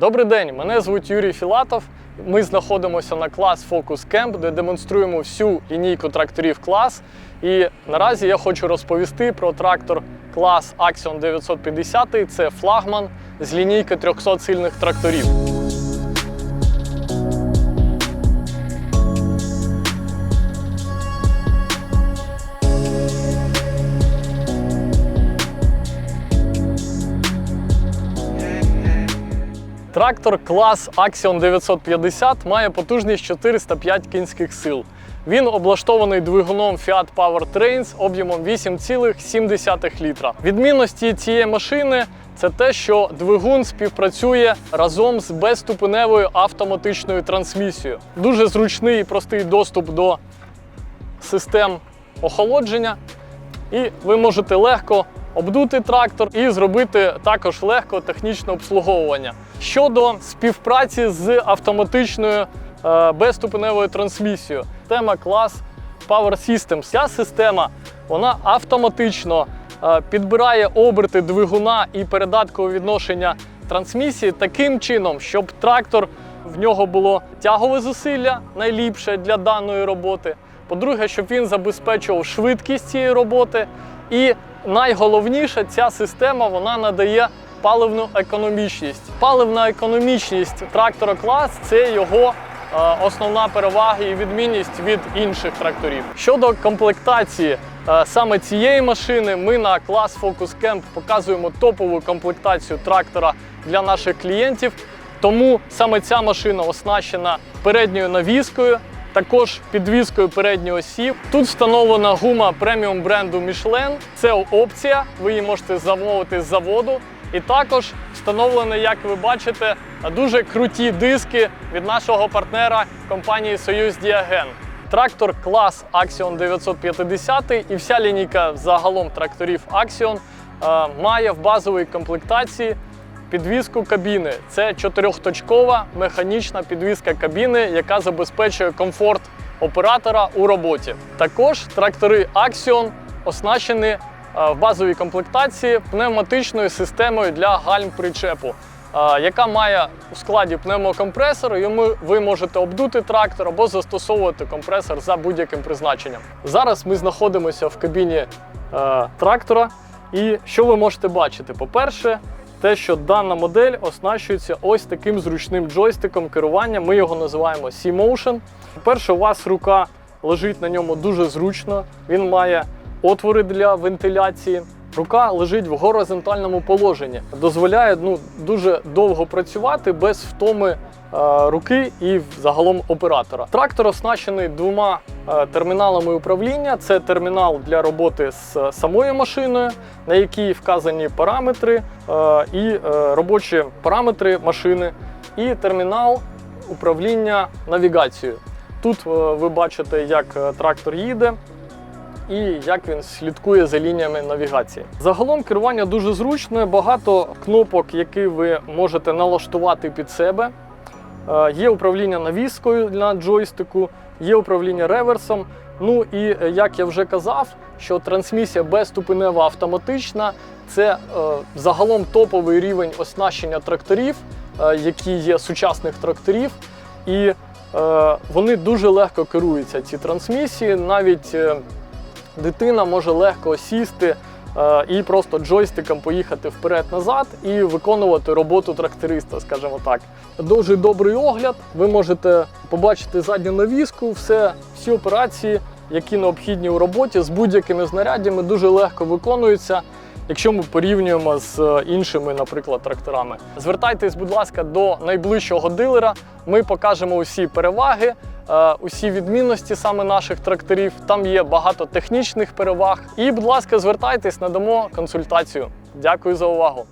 Добрий день, мене звуть Юрій Філатов. Ми знаходимося на клас Focus Camp, де демонструємо всю лінійку тракторів клас. І наразі я хочу розповісти про трактор клас Axion 950. Це флагман з лінійки 300 сильних тракторів. Трактор клас Axion 950 має потужність 405 кінських сил. Він облаштований двигуном Fiat Powertrains об'ємом 8,7 літра. Відмінності цієї машини це те, що двигун співпрацює разом з безступеневою автоматичною трансмісією. Дуже зручний і простий доступ до систем охолодження, і ви можете легко обдути трактор і зробити також легко технічне обслуговування. Щодо співпраці з автоматичною е, безступеневою трансмісією, система клас Power Systems. Ця система вона автоматично е, підбирає оберти двигуна і передаткове відношення трансмісії таким чином, щоб трактор в нього було тягове зусилля найліпше для даної роботи. По-друге, щоб він забезпечував швидкість цієї роботи. І найголовніше, ця система вона надає паливну економічність. Паливна економічність трактора клас це його е, основна перевага і відмінність від інших тракторів. Щодо комплектації е, саме цієї машини, ми на клас Focus Camp показуємо топову комплектацію трактора для наших клієнтів. Тому саме ця машина оснащена передньою навіскою, також підвіскою передньої осі. Тут встановлена гума преміум бренду Michelin. Це опція, ви її можете замовити з заводу. І також встановлено, як ви бачите, дуже круті диски від нашого партнера компанії Союз Діаген. Трактор клас Axion 950 і вся лінійка загалом тракторів Axion е, має в базовій комплектації підвіску кабіни. Це чотирьохточкова механічна підвіска кабіни, яка забезпечує комфорт оператора у роботі. Також трактори Axion оснащені е, в базовій комплектації пневматичною системою для гальм причепу. е, Яка має у складі пневмокомпресор, йому ви можете обдути трактор або застосовувати компресор за будь-яким призначенням. Зараз ми знаходимося в кабіні е, трактора, і що ви можете бачити? По-перше, те, що дана модель оснащується ось таким зручним джойстиком керування. Ми його називаємо C-Motion. По-перше, у вас рука лежить на ньому дуже зручно. Він має отвори для вентиляції. Рука лежить в горизонтальному положенні, дозволяє ну, дуже довго працювати без втоми руки і загалом оператора. Трактор оснащений двома е, терміналами управління. Це термінал для роботи з е, самою машиною, на якій вказані параметри е, і е, робочі параметри машини, і термінал управління навігацією. Тут е, ви бачите, як е, трактор їде і як він слідкує за лініями навігації. Загалом керування дуже зручне, багато кнопок, які ви можете налаштувати під себе. Е, Є управління навіскою на джойстику, є управління реверсом. Ну і е, як я вже казав, що трансмісія безступенева автоматична це е, загалом топовий рівень оснащення тракторів, е, які є сучасних тракторів. І е, вони дуже легко керуються, ці трансмісії. Навіть е, дитина може легко сісти і просто джойстиком поїхати вперед-назад і виконувати роботу тракториста, скажімо так. Дуже добрий огляд. Ви можете побачити задню навіску, все, всі операції, які необхідні у роботі з будь-якими знаряддями, дуже легко виконуються. Якщо ми порівнюємо з е, іншими, наприклад, тракторами, звертайтесь, будь ласка, до найближчого дилера. Ми покажемо усі переваги, е, усі відмінності саме наших тракторів. Там є багато технічних переваг. І, будь ласка, звертайтесь, надамо консультацію. Дякую за увагу.